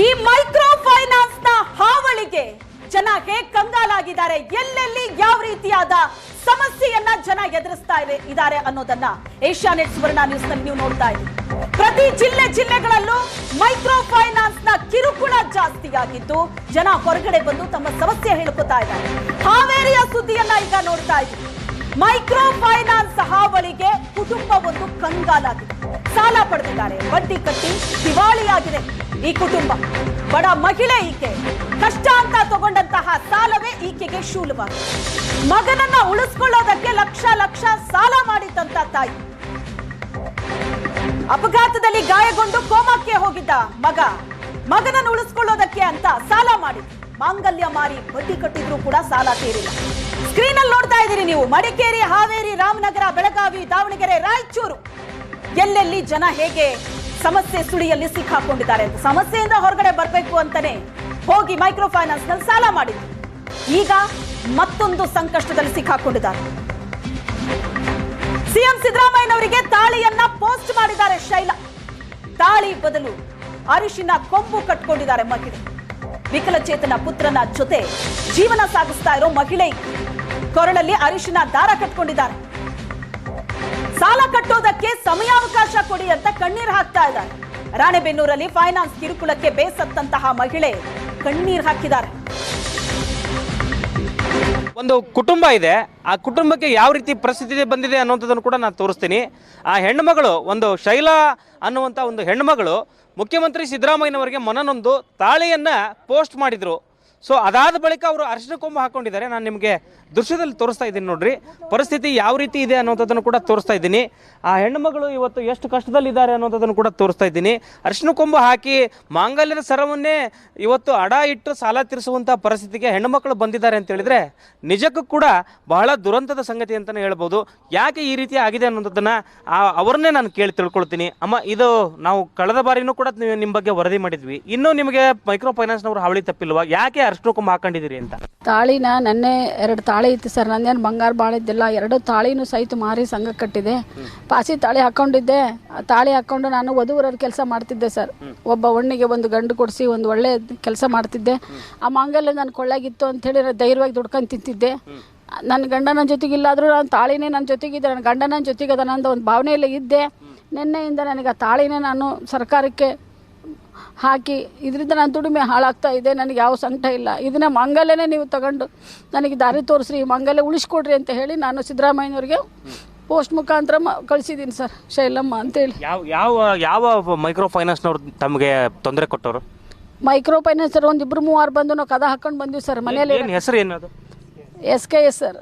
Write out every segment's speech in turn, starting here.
ಈ ಮೈಕ್ರೋ ಫೈನಾನ್ಸ್ನ ಹಾವಳಿಗೆ ಜನ ಹೇಗ್ ಕಂಗಾಲಾಗಿದ್ದಾರೆ, ಎಲ್ಲೆಲ್ಲಿ ಯಾವ ರೀತಿಯಾದ ಸಮಸ್ಯೆಯನ್ನ ಜನ ಎದುರಿಸ್ತಾ ಇದೆ ಇದ್ದಾರೆ ಅನ್ನೋದನ್ನ ಏಷ್ಯಾ ನೆಟ್ ಸುವರ್ಣ ನ್ಯೂಸ್ನಲ್ಲಿ ನೀವು ನೋಡ್ತಾ ಇದ್ದೀವಿ ಪ್ರತಿ ಜಿಲ್ಲೆ ಜಿಲ್ಲೆಗಳಲ್ಲೂ ಮೈಕ್ರೋ ಫೈನಾನ್ಸ್ನ ಕಿರುಕುಳ ಜಾಸ್ತಿ ಆಗಿದ್ದು ಜನ ಹೊರಗಡೆ ಬಂದು ತಮ್ಮ ಸಮಸ್ಯೆ ಹೇಳ್ಕೊತಾ ಇದ್ದಾರೆ. ಹಾವೇರಿಯ ಸುದ್ದಿಯನ್ನ ಈಗ ನೋಡ್ತಾ ಇದ್ದೀವಿ ಮೈಕ್ರೋ ಫೈನಾನ್ಸ್ ಹಾವಳಿಗೆ ಕುಟುಂಬ ಒಂದು ಕಂಗಾಲಾಗಿದೆ. ಸಾಲ ಪಡೆದಿದ್ದಾರೆ. ಬಡ್ಡಿ ಕಟ್ಟಿ ದಿವಾಳಿಯಾಗಿದೆ. ಈ ಕುಟುಂಬ ಬಡ ಮಹಿಳೆ ಈಕೆ. ಕಷ್ಟ ಅಂತ ತಗೊಂಡಂತಹ ಸಾಲವೇ ಈಕೆಗೆ ಶೂಲವಾಗಿದೆ. ಮಗನನ್ನ ಉಳಿಸ್ಕೊಳ್ಳೋದಕ್ಕೆ ಲಕ್ಷ ಲಕ್ಷ ಸಾಲ ಮಾಡಿದ್ದಂತ ತಾಯಿ. ಅಪಘಾತದಲ್ಲಿ ಗಾಯಗೊಂಡು ಕೋಮಕ್ಕೆ ಹೋಗಿದ್ದ ಮಗ ಮಗನನ್ನು ಉಳಿಸ್ಕೊಳ್ಳೋದಕ್ಕೆ ಅಂತ ಸಾಲ ಮಾಡಿ ಮಾಂಗಲ್ಯ ಮಾರಿ ಬಡ್ಡಿ ಕಟ್ಟಿದ್ರು ಕೂಡ ಸಾಲ ತೀರಿಲ್ಲ. ಸ್ಕ್ರೀನ್ ಅಲ್ಲಿ ನೋಡ್ತಾ ಇದ್ದೀರಿ ನೀವು. ಮಡಿಕೇರಿ, ಹಾವೇರಿ, ರಾಮನಗರ, ಬೆಳಗಾವಿ, ದಾವಣಗೆರೆ, ರಾಯಚೂರು. ಎಲ್ಲೆಲ್ಲಿ ಜನ ಹೇಗೆ ಸಮಸ್ಯೆ ಸುಳಿಯಲ್ಲಿ ಸಿಕ್ಕಾಕೊಂಡಿದ್ದಾರೆ ಅಂತ. ಸಮಸ್ಯೆಯಿಂದ ಹೊರಗಡೆ ಬರಬೇಕು ಅಂತಾನೆ ಹೋಗಿ ಮೈಕ್ರೋ ಫೈನಾನ್ಸ್ನಲ್ಲಿ ಸಾಲ ಮಾಡಿದ್ರು. ಈಗ ಮತ್ತೊಂದು ಸಂಕಷ್ಟದಲ್ಲಿ ಸಿಕ್ಕಾಕೊಂಡಿದ್ದಾರೆ. ಸಿಎಂ ಸಿದ್ದರಾಮಯ್ಯನವರಿಗೆ ತಾಳಿಯನ್ನ ಪೋಸ್ಟ್ ಮಾಡಿದ್ದಾರೆ ಶೈಲಾ. ತಾಳಿ ಬದಲು ಅರಿಶಿನ ಕೊಂಬು ಕಟ್ಕೊಂಡಿದ್ದಾರೆ ಮಹಿಳೆ. ವಿಕಲಚೇತನ ಪುತ್ರನ ಜೊತೆ ಜೀವನ ಸಾಗಿಸ್ತಾ ಇರೋ ಮಹಿಳೆ. ಕೊರಳಲ್ಲಿ ಅರಿಶಿನ ದಾರ ಕಟ್ಕೊಂಡಿದ್ದಾರೆ. ಸಾಲ ಕಟ್ಟೋದಕ್ಕೆ ಸಮಯಾವಕಾಶ ಕೊಡಿ ಅಂತ ಕಣ್ಣೀರ್ ಹಾಕ್ತಾ ಇದ್ದಾರೆ. ರಾಣೆಬೆನ್ನೂರಲ್ಲಿ ಫೈನಾನ್ಸ್ ಕಿರುಕುಳಕ್ಕೆ ಬೇಸತ್ತಂತಹ ಮಹಿಳೆ ಕಣ್ಣೀರ್ ಹಾಕಿದ್ದಾರೆ. ಒಂದು ಕುಟುಂಬ ಇದೆ. ಆ ಕುಟುಂಬಕ್ಕೆ ಯಾವ ರೀತಿ ಪರಿಸ್ಥಿತಿ ಬಂದಿದೆ ಅನ್ನುವಂಥದ್ದನ್ನು ಕೂಡ ನಾನು ತೋರಿಸ್ತೀನಿ. ಆ ಹೆಣ್ಣುಮಗಳು, ಒಂದು ಶೈಲಾ ಅನ್ನುವಂಥ ಒಂದು ಹೆಣ್ಣುಮಗಳು ಮುಖ್ಯಮಂತ್ರಿ ಸಿದ್ದರಾಮಯ್ಯನವರಿಗೆ ಮನನೊಂದು ತಾಳಿಯನ್ನು ಪೋಸ್ಟ್ ಮಾಡಿದರು. ಸೊ ಅದಾದ ಬಳಿಕ ಅವರು ಅರಿಶಿನ ಕೊಂಬು ಹಾಕೊಂಡಿದ್ದಾರೆ. ನಾನು ನಿಮಗೆ ದೃಶ್ಯದಲ್ಲಿ ತೋರಿಸ್ತಾ ಇದ್ದೀನಿ ನೋಡ್ರಿ. ಪರಿಸ್ಥಿತಿ ಯಾವ ರೀತಿ ಇದೆ ಅನ್ನೋದನ್ನು ಕೂಡ ತೋರಿಸ್ತಾ ಇದ್ದೀನಿ. ಆ ಹೆಣ್ಣುಮಗಳು ಇವತ್ತು ಎಷ್ಟು ಕಷ್ಟದಲ್ಲಿದ್ದಾರೆ ಅನ್ನೋದನ್ನು ಕೂಡ ತೋರಿಸ್ತಾ ಇದ್ದೀನಿ. ಅರಿಶಿನ ಕೊಂಬು ಹಾಕಿ ಮಾಂಗಲ್ಯದ ಸರವನ್ನೇ ಇವತ್ತು ಅಡ ಇಟ್ಟು ಸಾಲ ತೀರಿಸುವಂಥ ಪರಿಸ್ಥಿತಿಗೆ ಹೆಣ್ಣುಮಕ್ಕಳು ಬಂದಿದ್ದಾರೆ ಅಂತ ಹೇಳಿದ್ರೆ ನಿಜಕ್ಕೂ ಕೂಡ ಬಹಳ ದುರಂತದ ಸಂಗತಿ ಅಂತಲೇ ಹೇಳ್ಬೋದು. ಯಾಕೆ ಈ ರೀತಿ ಆಗಿದೆ ಅನ್ನೋದನ್ನ ಅವ್ರನ್ನೇ ನಾನು ಕೇಳಿ ತಿಳ್ಕೊಳ್ತೀನಿ. ಅಮ್ಮ, ಇದು ನಾವು ಕಳೆದ ಬಾರಿನೂ ಕೂಡ ನಿಮ್ಮ ಬಗ್ಗೆ ವರದಿ ಮಾಡಿದ್ವಿ. ಇನ್ನೂ ನಿಮಗೆ ಮೈಕ್ರೋ ಫೈನಾನ್ಸ್ನವರು ಹಾವಳಿ ತಪ್ಪಿಲ್ವಾ? ಯಾಕೆ ಅರಿಶಿನ ಹಾಕೊಂಡಿದ್ದೀರಿ ಅಂತ? ತಾಳಿನ ನನ್ನೆ ಎರಡು ತಾಳಿ ಇತ್ತು ಸರ್. ನಂದೇನು ಬಂಗಾರ ಭಾಳ ಇದ್ದಿಲ್ಲ. ಎರಡು ತಾಳಿನೂ ಸಹಿತ ಮಾರಿ ಸಂಘ ಕಟ್ಟಿದೆ. ಪಾಸಿ ತಾಳಿ ಹಾಕೊಂಡಿದ್ದೆ. ಆ ತಾಳಿ ಹಾಕೊಂಡು ನಾನು ವಧುವರರ ಕೆಲಸ ಮಾಡ್ತಿದ್ದೆ ಸರ್. ಒಬ್ಬ ಹೆಣ್ಣಿಗೆ ಒಂದು ಗಂಡು ಕೊಡಿಸಿ ಒಂದು ಒಳ್ಳೆ ಕೆಲಸ ಮಾಡ್ತಿದ್ದೆ. ಆ ಮಾಂಗಲ್ಯ ನನ್ನ ಕೊಳ್ಳಾಗಿತ್ತು ಅಂತೇಳಿ ನಾನು ಧೈರ್ಯವಾಗಿ ದುಡ್ಕೊಂಡು ತಿಂತಿದ್ದೆ. ನನ್ನ ಗಂಡ ನನ್ನ ಜೊತೆಗಿಲ್ಲಾದರೂ ನಾನು ತಾಳಿನೇ ನನ್ನ ಜೊತೆಗಿದ್ದೆ. ನನ್ನ ಗಂಡ ನನ್ನ ಜೊತೆಗೆ ನಂದು ಒಂದು ಭಾವನೆಯಲ್ಲಿ ಇದ್ದೆ. ನಿನ್ನೆಯಿಂದ ನನಗೆ ಆ ತಾಳಿನೇ ನಾನು ಸರ್ಕಾರಕ್ಕೆ ಹಾಕಿ ಇದರಿಂದ ನನ್ನ ದುಡಿಮೆ ಹಾಳಾಗ್ತಾ ಇದೆ ನನಗೆ ಯಾವ ಸಂಕಟ ಇಲ್ಲ. ಇದನ್ನ ಮಂಗಲ್ಯನೇ ನೀವು ತಗೊಂಡು ನನಗೆ ದಾರಿ ತೋರಿಸ್ರಿ ಈ ಮಂಗಲ್ಯ ಉಳಿಸ್ಕೊಡ್ರಿ ಅಂತ ಹೇಳಿ ನಾನು ಸಿದ್ದರಾಮಯ್ಯನವ್ರಿಗೆ ಪೋಸ್ಟ್ ಮುಖಾಂತರ ಕಳಿಸಿದ್ದೀನಿ ಸರ್ ಶೈಲಮ್ಮ ಅಂತೇಳಿ ಯಾವ ಯಾವ ಯಾವ ಮೈಕ್ರೋ ಫೈನಾನ್ಸ್ನವ್ರು ತಮಗೆ ತೊಂದರೆ ಕೊಟ್ಟವರು? ಮೈಕ್ರೋ ಫೈನಾನ್ಸ್ ಒಂದು ಇಬ್ಬರು ಮೂವಾರು ಬಂದು ನಾವು ಕದ ಹಾಕೊಂಡು ಬಂದ್ವಿ ಸರ್ ಮನೆಯಲ್ಲಿ ಏನು ಹೆಸರು ಏನದು S K S sir.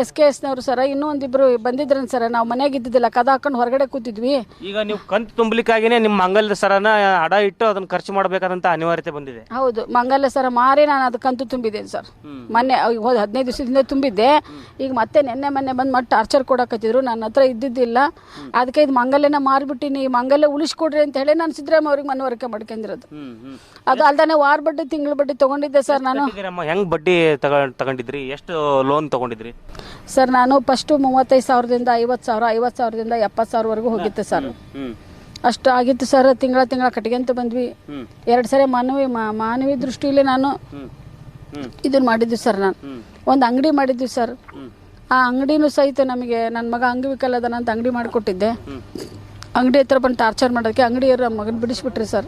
S K ಎಸ್ನವರು sir ಇನ್ನೂ ಒಂದಿಬ್ರು ಬಂದಿದ್ರನ್ ಸರ್ ನಾವು ಮನೆಗೆ ಇದ್ದಿದ್ದಿಲ್ಲ ಕದ ಹಾಕೊಂಡು ಹೊರಗಡೆ ಕೂತಿದ್ವಿ. ಈಗ ನೀವು ಕಂತು ತುಂಬಲಿಕ್ಕಾಗಿನೇ ನಿಮ್ಮ ಮಂಗಲ್ಯ ಸರನ ಅಡ ಇಟ್ಟು ಅದನ್ನ ಖರ್ಚು ಮಾಡಬೇಕಾದಂತ ಅನಿವಾರ್ಯತೆ ಬಂದಿದೆ. ಹೌದು ಮಂಗಲ್ಯ ಸರ ಮಾರಿ ನಾನು ಅದಕ್ಕಂತೂ ತುಂಬಿದ್ದೇನೆ ಸರ್. ಮೊನ್ನೆ ಹೋದ ಹದಿನೈದು ದಿವಸದಿಂದ ತುಂಬಿದ್ದೆ. ಈಗ ಮತ್ತೆ ನಿನ್ನೆ ಮೊನ್ನೆ ಬಂದು ಮತ್ತೆ ಟಾರ್ಚರ್ ಕೊಡಕತ್ತಿದ್ರು ನನ್ನ ಹತ್ರ ಇದ್ದಿದ್ದಿಲ್ಲ. ಅದಕ್ಕೆ ಇದು ಮಂಗಲ್ಯನ ಮಾರ್ಬಿಟ್ಟಿನಿ ಈ ಮಂಗಲ್ಯ ಉಳಿಸ್ಕೊಡ್ರಿ ಅಂತ ಹೇಳಿ ನಾನು ಸಿದ್ದರಾಮಯ್ಯ ಅವ್ರಿಗೆ ಮನವರಿಕೆ ಮಾಡ್ಕೊಂಡಿರೋದು ಅದು ಅಲ್ದಾನೆ ವಾರ ಬಡ್ಡಿ ತಿಂಗಳ ಬಡ್ಡಿ ತಗೊಂಡಿದ್ದೆ ಸರ್ ನಾನು. ಹೆಂಗ್ ಬಡ್ಡಿ ತಗ ತಗೊಂಡಿದ್ರಿ? ಎಷ್ಟು ಲೋನ್ ತಗೊಂಡಿದ್ರಿ? ಸರ್ ನಾನು ಫಸ್ಟ್ ಮೂವತ್ತೈದು ಸಾವಿರದಿಂದ ಐವತ್ತು ಸಾವಿರ ಐವತ್ತು ಸಾವಿರದಿಂದ ಎಪ್ಪತ್ತು ಸಾವಿರವರೆಗೂ ಹೋಗಿತ್ತು ಸರ್. ಅಷ್ಟು ಆಗಿತ್ತು ಸರ್ ತಿಂಗಳ ತಿಂಗಳ ಕಟ್ಕೊಂತ ಬಂದ್ವಿ. ಎರಡು ಸರಿ ಮಾನವಿ ಮಾ- ಮಾನವಿ ದೃಷ್ಟಿಯಲ್ಲಿ ನಾನು ಇದನ್ನ ಮಾಡಿದ್ವಿ ಸರ್ ನಾನು. ಒಂದು ಅಂಗಡಿ ಮಾಡಿದ್ವಿ ಸರ್. ಆ ಅಂಗಡಿನೂ ಸಹಿತ ನಮಗೆ ನನ್ನ ಮಗ ಅಂಗವಿಕಲ ಅದಾನ ಅಂತ ಅಂಗಡಿ ಮಾಡಿಕೊಟ್ಟಿದ್ದೆ. ಅಂಗಡಿ ಹತ್ರ ಬಂದು ಟಾರ್ಚರ್ ಮಾಡೋದಕ್ಕೆ ಅಂಗಡಿಯವರು ನಮ್ಮ ಮಗನ ಬಿಡಿಸ್ಬಿಟ್ರಿ ಸರ್.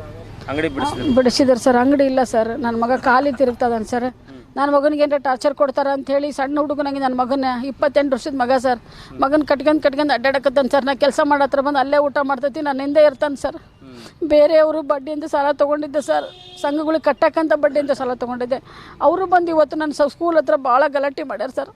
ಅಂಗಡಿ ಬಿಡಿಸಿದ್ರು. ಸರ್. ಅಂಗಡಿ ಇಲ್ಲ ಸರ್. ನನ್ನ ಮಗ ಖಾಲಿ ತಿರುಗ್ತದಾನ ಸರ್. ನನ್ನ ಮಗನಿಗೆ ಏನಾರ ಟಾರ್ಚರ್ ಕೊಡ್ತಾರೆ ಅಂತ ಹೇಳಿ ಸಣ್ಣ ಹುಡುಗನಾಗಿ ನನ್ನ ಮಗನ ಇಪ್ಪತ್ತೆಂಟು ವರ್ಷದ ಮಗ ಸರ್ ಮಗನ ಕಟ್ಕೊಂಡು ಕಟ್ಕೊಂಡು ಅಡ್ಡಾಡಕತ್ತಾನ ಸರ್ ನಾ ಕೆಲಸ ಮಾಡತ್ರ ಬಂದು ಅಲ್ಲೇ ಊಟ ಮಾಡ್ತೈತಿ ಹಿಂದೆ ಇರ್ತಾನೆ ಸರ್ ಬೇರೆಯವರು ಬಡ್ಡಿಯಿಂದ ಸಾಲ ತೊಗೊಂಡಿದ್ದೆ ಸರ್ ಸಂಘಗಳಿಗೆ ಕಟ್ಟಕ್ಕಂತ ಬಡ್ಡಿಯಿಂದ ಸಾಲ ತೊಗೊಂಡಿದ್ದೆ. ಅವರು ಬಂದು ಇವತ್ತು ನನ್ನ ಸ್ಕೂಲ್ ಹತ್ರ ಭಾಳ ಗಲಾಟೆ ಮಾಡ್ಯಾರ ಸರ್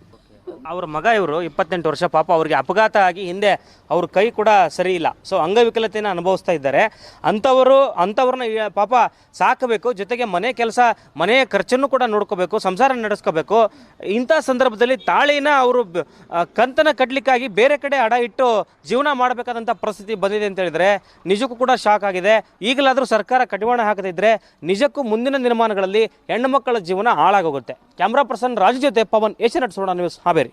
ಅವ್ರ ಮಗ ಇವರು, ಇಪ್ಪತ್ತೆಂಟು ವರ್ಷ ಪಾಪ ಅವ್ರಿಗೆ ಅಪಘಾತ ಆಗಿ ಹಿಂದೆ ಅವ್ರ ಕೈ ಕೂಡ ಸರಿ ಇಲ್ಲ. ಸೊ ಅಂಗವಿಕಲತೆಯನ್ನು ಅನುಭವಿಸ್ತಾ ಇದ್ದಾರೆ. ಅಂಥವರು, ಅಂಥವ್ರನ್ನ ಪಾಪ ಸಾಕಬೇಕು, ಜೊತೆಗೆ ಮನೆ ಕೆಲಸ, ಮನೆ ಖರ್ಚನ್ನು ಕೂಡ ನೋಡ್ಕೋಬೇಕು, ಸಂಸಾರ ನಡೆಸ್ಕೋಬೇಕು. ಇಂಥ ಸಂದರ್ಭದಲ್ಲಿ ತಾಳಿನ ಅವರು ಕಂತನ ಕಟ್ಟಲಿಕ್ಕಾಗಿ ಬೇರೆ ಕಡೆ ಅಡ ಇಟ್ಟು ಜೀವನ ಮಾಡಬೇಕಾದಂಥ ಪರಿಸ್ಥಿತಿ ಬಂದಿದೆ ಅಂತ ಹೇಳಿದರೆ ನಿಜಕ್ಕೂ ಕೂಡ ಶಾಕ್ ಆಗಿದೆ. ಈಗಲಾದರೂ ಸರ್ಕಾರ ಕಡಿವಾಣ ಹಾಕದಿದ್ದರೆ ನಿಜಕ್ಕೂ ಮುಂದಿನ ನಿರ್ಮಾಣಗಳಲ್ಲಿ ಹೆಣ್ಣು ಮಕ್ಕಳ ಜೀವನ ಹಾಳಾಗೋಗುತ್ತೆ. ಕ್ಯಾಮ್ರಾ ಪರ್ಸನ್ ರಾಜು ಜೊತೆ ಪವನ್ ಏಷ್ಯಾನೆಟ್ ಸೋಣ news, Haveri.